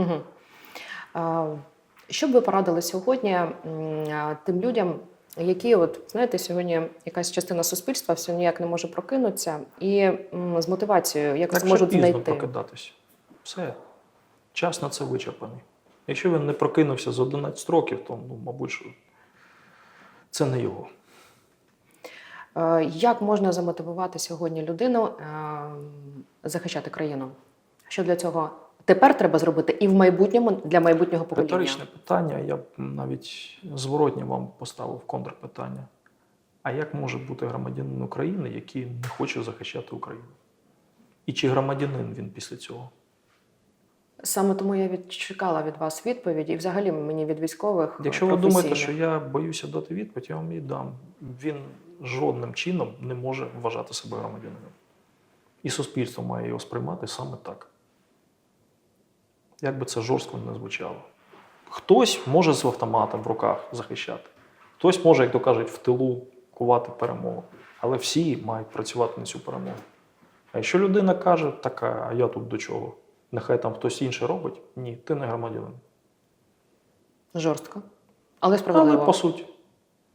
Угу. Що б ви порадили сьогодні тим людям, які, от знаєте, сьогодні якась частина суспільства все ніяк не може прокинутися, і з мотивацією, як Так зможуть пізно знайти? прокидатись. Все. Час на це вичерпаний. Якщо він не прокинувся з 11 років, то, ну, мабуть, що це не його. Як можна замотивувати сьогодні людину захищати країну? Що для цього тепер треба зробити і в майбутньому для майбутнього покоління? Риторичне питання, я б навіть зворотні вам поставив контрпитання. А як може бути громадянин України, який не хоче захищати Україну? І чи громадянин він після цього? Саме тому я відчекала від вас відповіді, і взагалі мені від військових. е, Якщо ви думаєте, що я боюся дати відповідь, я вам її дам. Він жодним чином не може вважати себе громадянином. І суспільство має його сприймати саме так. Як би це жорстко не звучало. Хтось може з автоматом в руках захищати, хтось може, як то кажуть, в тилу кувати перемогу. Але всі мають працювати на цю перемогу. А якщо людина каже, така, а я тут до чого? Нехай там хтось інший робить, ні, ти не громадянин. жорстко, але справедливо. Але по суті.